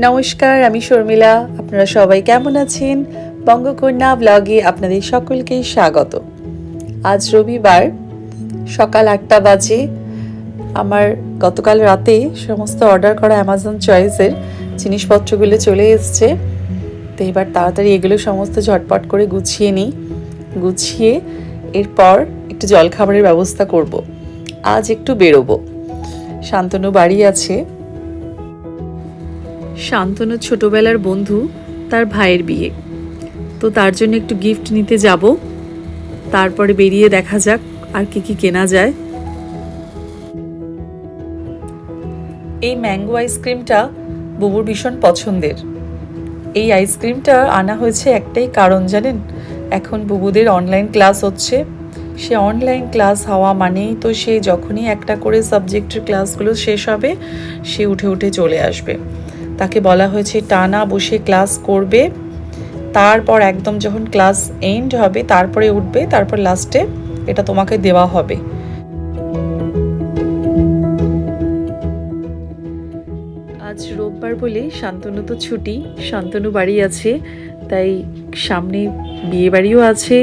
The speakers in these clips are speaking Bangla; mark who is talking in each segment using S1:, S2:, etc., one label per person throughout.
S1: নমস্কার, আমি শর্মিলা। আপনারা সবাই কেমন আছেন? বঙ্গকন্যা ব্লগে আপনাদের সকলকেই স্বাগত। আজ রবিবার, সকাল আটটা বাজে। আমার গতকাল রাতে সমস্ত অর্ডার করা অ্যামাজন চয়েসের জিনিসপত্রগুলো চলে এসছে। তো এবার তাড়াতাড়ি এগুলো সমস্ত ঝটপট করে গুছিয়ে নিই। গুছিয়ে এরপর একটু জলখাবারের ব্যবস্থা করব। আজ একটু বেরোবো। শান্তনু বাড়ি আছে। শান্তনু ছোটবেলার বন্ধু, তার ভাইয়ের বিয়ে। তো তার জন্য একটু গিফট নিতে যাব। তারপরে বেরিয়ে দেখা যাক আর কি কি কেনা যায়। এই ম্যাঙ্গো আইসক্রিমটা বুবুর ভীষণ পছন্দের। এই আইসক্রিমটা আনা হয়েছে একটাই কারণ, জানেন? এখন বুবুদের অনলাইন ক্লাস হচ্ছে। সে অনলাইন ক্লাস হওয়া মানেই তো সে যখনই একটা করে সাবজেক্টের ক্লাসগুলো শেষ হবে, সে উঠে উঠে চলে আসবে। তাকে বলা হয়েছে, টানা বসে ক্লাস করবে, তারপর একদম যখন ক্লাস এন্ড হবে, তারপরে উঠবে, তারপর লাস্টে এটা তোমাকে দেওয়া হবে। আজ রোববার বলে শান্তনু তো ছুটি, শান্তনু বাড়ি আছে, তাই সামনে বিয়ে বাড়িও আছে,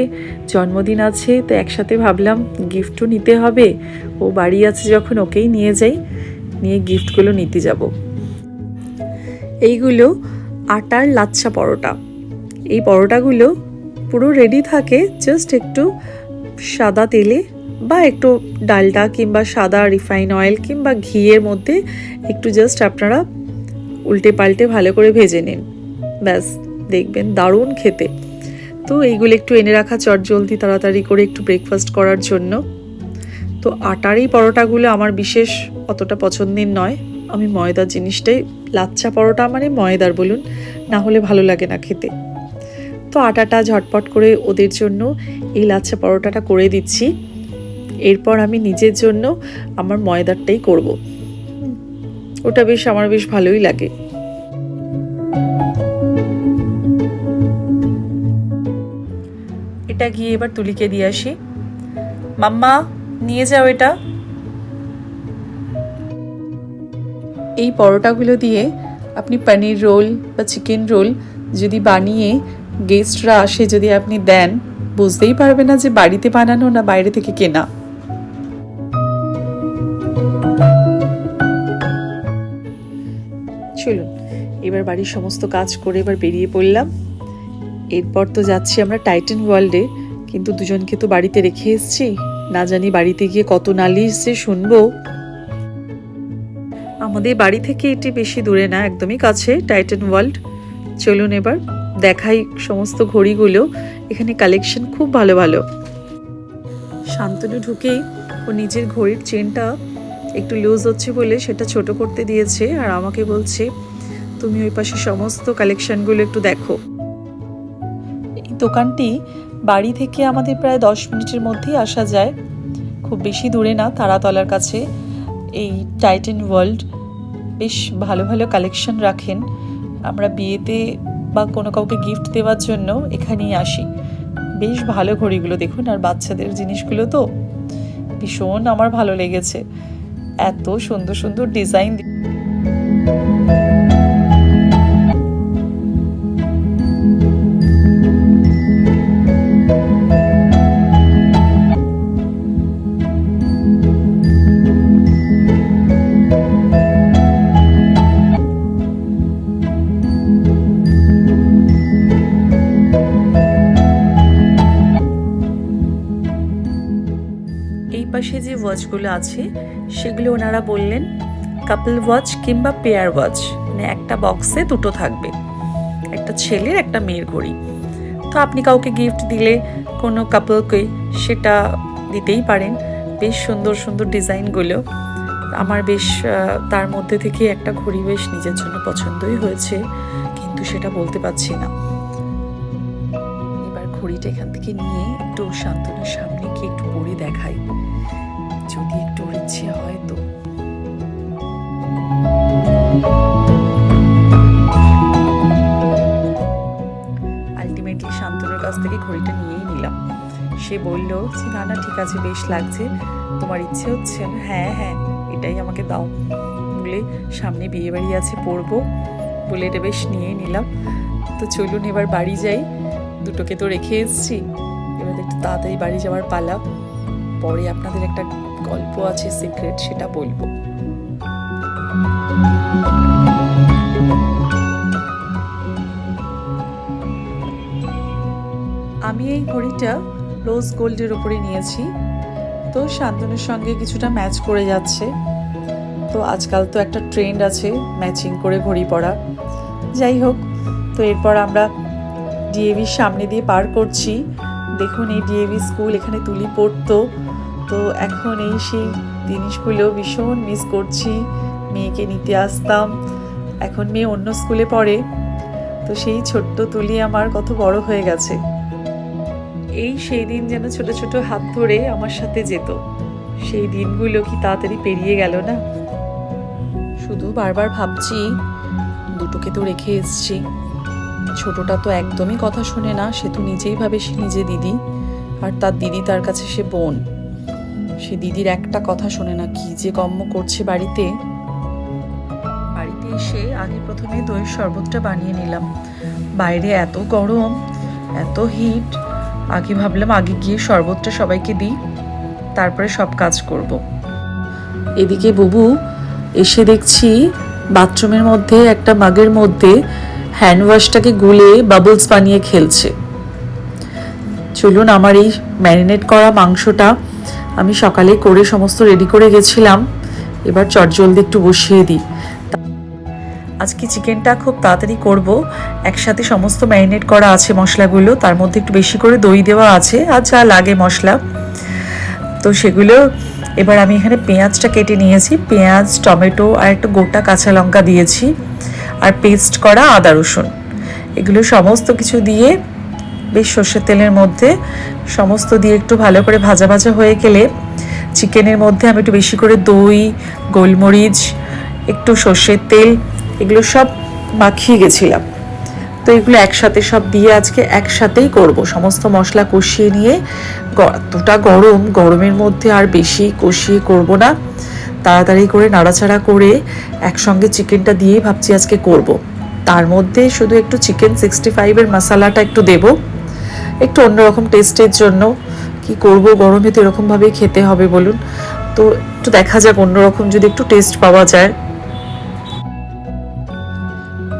S1: জন্মদিন আছে, তো একসাথে ভাবলাম গিফটও নিতে হবে। ও বাড়ি আছে যখন, ওকেই নিয়ে যাই, নিয়ে গিফটগুলো নিতে যাব। এইগুলো আটার লাচ্ছা পরোটা। এই পরোটাগুলো পুরো রেডি থাকে জাস্ট একটু সাদা তেলে বা একটু ডালটা কিংবা সাদা রিফাইন অয়েল কিংবা ঘিয়ের মধ্যে একটু জাস্ট আপনারা উল্টে পাল্টে ভালো করে ভেজে নিন। ব্যাস, দেখবেন দারুণ খেতে। তো এইগুলো একটু এনে রাখা চট জলদি তাড়াতাড়ি করে একটু ব্রেকফাস্ট করার জন্য। তো আটার এই পরোটাগুলো আমার বিশেষ অতটা পছন্দের নয়। আমি ময়দার জিনিসটাই লাচ্চা পরোটা মানে ময়দার বলুন, না হলে ভালো লাগে না খেতে। তো আটাটা ঝটপট করে ওদের জন্য এই লাচ্ছা পরোটাটা করে দিচ্ছি। এরপর আমি নিজের জন্য আমার ময়দারটাই করব। ওটা বেশ, আমার বেশ ভালোই লাগে। এটা গিয়ে এবার তুলিকে দিয়ে আসি। মাম্মা, নিয়ে যাও এটা। এই পরোটাগুলো দিয়ে আপনি পনির রোল বা চিকেন রোল যদি বানিয়ে গেস্টরা আসে যদি আপনি দেন, বুঝতেই পারবে না যে বাড়িতে বানানো না বাইরে থেকে কেনা। চলুন, এবার বাড়ির সমস্ত কাজ করে এবার বেরিয়ে পড়লাম। এরপর তো যাচ্ছি আমরা টাইটান ওয়ার্ল্ডে, কিন্তু দুজনকে তো বাড়িতে রেখে এসেছি। না জানি বাড়িতে গিয়ে কত নালিশ যে শুনব। আমাদের বাড়ি থেকে এটি বেশি দূরে না, একদমই কাছে টাইটান ওয়ার্ল্ড চলুন এবার দেখাই সমস্ত ঘড়িগুলো। এখানে কালেকশন খুব ভালো ভালো। শান্তনু ঢুকেই ও নিজের ঘড়ির চেনটা একটু লুজ হচ্ছে বলে সেটা ছোট করতে দিয়েছে আর আমাকে বলছে, তুমি ওই পাশে সমস্ত কালেকশনগুলো একটু দেখো। এই দোকানটি বাড়ি থেকে আমাদের প্রায় দশ মিনিটের মধ্যেই আসা যায়। খুব বেশি দূরে না, তারাতলার কাছে। এই টাইটেন ওয়ার্ল্ড বেশ ভালো ভালো কালেকশন রাখেন। আমরা বিয়েতে বা কোনো কাউকে গিফট দেওয়ার জন্য এখানেই আসি। বেশ ভালো ঘড়িগুলো দেখুন, আর বাচ্চাদের জিনিসগুলো তো ভীষণ আমার ভালো লেগেছে। এত সুন্দর সুন্দর ডিজাইন ওয়াচগুলো আছে, সেগুলো ওনারা বললেন কাপল ওয়াচ কিংবা পেয়ার ওয়াচ মানে একটা বক্সে দুটো থাকবে, একটা ছেলের, একটা মেয়ের ঘড়ি। তো আপনি কাউকে গিফট দিলে কোনো কাপলকে সেটা দিতেই পারেন। বেশ সুন্দর সুন্দর ডিজাইনগুলো আমার বেশ তার মধ্যে থেকে একটা ঘড়ি বেশ নিজের জন্য পছন্দই হয়েছে, কিন্তু সেটা বলতে পারছি না। এবার ঘড়িটা এখান থেকে নিয়ে একটু শান্তনুর সামনে গিয়ে একটু পরে যদি একটু ওর ইচ্ছে হয় তো আলটিমেটলি শান্তনুর কাছ থেকে ঘড়িটা নিয়েই নিলাম। সে বলল যে না না, ঠিক আছে, বেশ লাগছে। তোমার ইচ্ছে হচ্ছে হ্যাঁ হ্যাঁ এটাই আমাকে দাও। বলে, সামনে বিয়ে বাড়ি আছে, পরবো। বলে এটা বেশ নিয়ে নিলাম। তো চলুন, এবার বাড়ি যাই। দুটোকে তো রেখে এসেছি। এবার একটু তাড়াতাড়ি বাড়ি যাওয়ার পালা। পরে আপনাদের একটা গল্প আছে সিক্রেট সেটা বলব। আমি এই ঘড়িটা রোজ গোল্ডের ওপরে নিয়েছি। তো শান্তনুর সঙ্গে কিছুটা ম্যাচ করে যাচ্ছে। তো আজকাল তো একটা ট্রেন্ড আছে ম্যাচিং করে ঘড়ি পরা। যাই হোক, তো এরপর আমরা ডিএভির সামনে দিয়ে পার করছি। দেখুন এই ডিএভি স্কুল এখানে তুলি পড়তো। তো এখন এই সেই জিনিসগুলো ভীষণ মিস করছি। মেয়েকে নিতে আসতাম। এখন মেয়ে অন্য স্কুলে পড়ে। তো সেই ছোট্ট তুলি আমার কত বড় হয়ে গেছে। এই সেই দিন যেন ছোট ছোট হাত ধরে আমার সাথে যেত। সেই দিনগুলো কি তাড়াতাড়ি পেরিয়ে গেল না? শুধু বারবার ভাবছি, দুটোকে তো রেখে এসছি। ছোটটা তো একদমই কথা শোনে না, সে তো নিজেই ভাবে সে নিজে দিদি। আর তার দিদি তার কাছে সে বোন। সে দিদির একটা কথা শোনে না, কি যে কর্ম করছে বাড়িতে। বাড়িতে এসে আগে প্রথমে দইয়ের শরবতটা বানিয়ে নিলাম। বাইরে এত গরম, এত হিট আগে ভাবলাম আগে গিয়ে শরবতটা সবাইকে দিই, তারপরে সব কাজ করব। এদিকে বুবু এসে দেখছি বাথরুমের মধ্যে একটা মাগের মধ্যে হ্যান্ড ওয়াশটাকে গুলে বাবলস বানিয়ে খেলছে। চলুন আমার এই ম্যারিনেট করা মাংসটা আমি সকালে করে সমস্ত রেডি করে গেছিলাম। এবার চটজলদি একটু বসিয়ে দিই। আজকে চিকেনটা খুব তাড়াতাড়ি করব। একসাথে সমস্ত ম্যারিনেট করা আছে মশলাগুলো। তার মধ্যে একটু বেশি করে দই দেওয়া আছে আর যা লাগে মশলা। তো সেগুলো এবার আমি এখানে পেঁয়াজটা কেটে নিয়েছি। পেঁয়াজ, টমেটো আর একটা গোটা কাঁচা লঙ্কা দিয়েছি। আর পেস্ট করা আদা রসুন। এগুলো সমস্ত কিছু দিয়ে বেশ সর্ষের তেলের মধ্যে সমস্ত দিয়ে একটু ভালো করে ভাজা ভাজা হয়ে গেলে চিকেনের মধ্যে আমি একটু বেশি করে দই, গোলমরিচ, একটু সর্ষের তেল, এগুলো সব মাখিয়ে গেছিলাম। তো এগুলো একসাথে সব দিয়ে আজকে একসাথেই করব। সমস্ত মশলা কষিয়ে নিয়ে এতটা গরম, গরমের মধ্যে আর বেশি কষিয়ে করব না। তাড়াতাড়ি করে নাড়াচাড়া করে একসঙ্গে চিকেনটা দিয়েই ভাবছি আজকে করব। তার মধ্যে শুধু একটু চিকেন সিক্সটি ফাইভের মশালাটা একটু দেব। একটু অন্যরকম টেস্টের জন্য কি করব? গরমে তো এরকমভাবেই খেতে হবে বলুন। তো একটু দেখা যাক অন্যরকম যদি একটু টেস্ট পাওয়া যায়।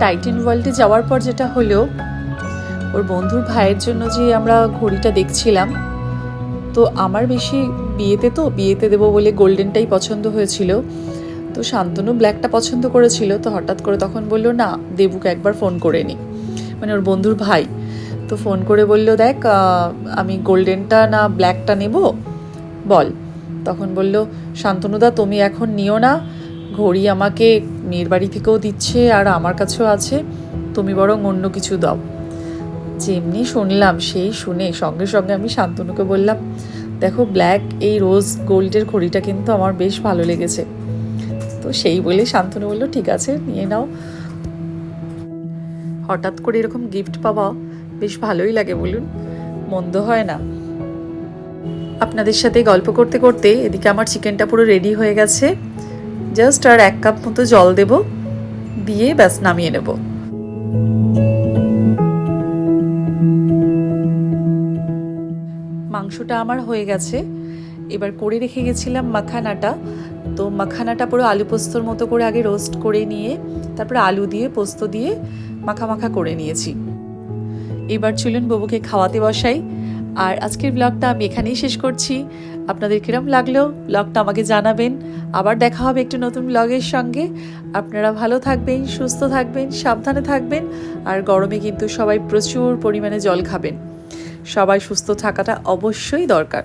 S1: টাইটেন ওয়ার্ল্ডে যাওয়ার পর যেটা হলো, ওর বন্ধুর ভাইয়ের জন্য যে আমরা ঘড়িটা দেখছিলাম, তো আমার বেশি বিয়েতে তো বিয়েতে দেবো বলে গোল্ডেনটাই পছন্দ হয়েছিল। তো শান্তনু ব্ল্যাকটা পছন্দ করেছিল, তো হঠাৎ করে তখন বলল, না, দেবুকে একবার ফোন করে নি। মানে ওর বন্ধুর ভাই। তো ফোন করে বলল, দেখ আমি গোল্ডেনটা না ব্ল্যাকটা নেব? বল। তখন বলল, শান্তনুদা, তুমি এখন নিও না। ঘড়ি আমাকে মেয়ের বাড়ি থেকেও দিচ্ছে আর আমার কাছেও আছে। তুমি বরং অন্য কিছু দাও। যেমনি শুনলাম, সেই শুনে সঙ্গে সঙ্গে আমি শান্তনুকে বললাম, দেখো, ব্ল্যাক এই রোজ গোল্ডের ঘড়িটা কিন্তু আমার বেশ ভালো লেগেছে। তো সেই বলে শান্তনু বলল, ঠিক আছে, নিয়ে নাও। হঠাৎ করে এরকম গিফট পাওয়া বেশ ভালোই লাগে বলুন, মন্দ হয় না। আপনাদের সাথে গল্প করতে করতে এদিকে আমার চিকেনটা পুরো রেডি হয়ে গেছে। জাস্ট আর এক কাপ মতো জল দেব, দিয়ে ব্যাস নামিয়ে নেব। মাংসটা আমার হয়ে গেছে। এবার করে রেখে গেছিলাম মাখানাটা। তো মাখানাটা পুরো আলু পোস্তর মতো করে আগে রোস্ট করে নিয়ে, তারপরে আলু দিয়ে, পোস্ত দিয়ে মাখা মাখা করে নিয়েছি। এবার চলুন ববুকে খাওয়াতে বসাই। আর আজকের ব্লগটা আমি এখানেই শেষ করছি। আপনাদের কিরম লাগল? ব্লগটা আমাকে জানাবেন। আবার দেখা হবে একটি নতুন ব্লগের সঙ্গে। আপনারা ভালো থাকবেন, সুস্থ থাকবেন, সাবধানে থাকবেন। আর গরমে কিন্তু সবাই প্রচুর পরিমাণে জল খাবেন। সবাই সুস্থ থাকাটা অবশ্যই দরকার।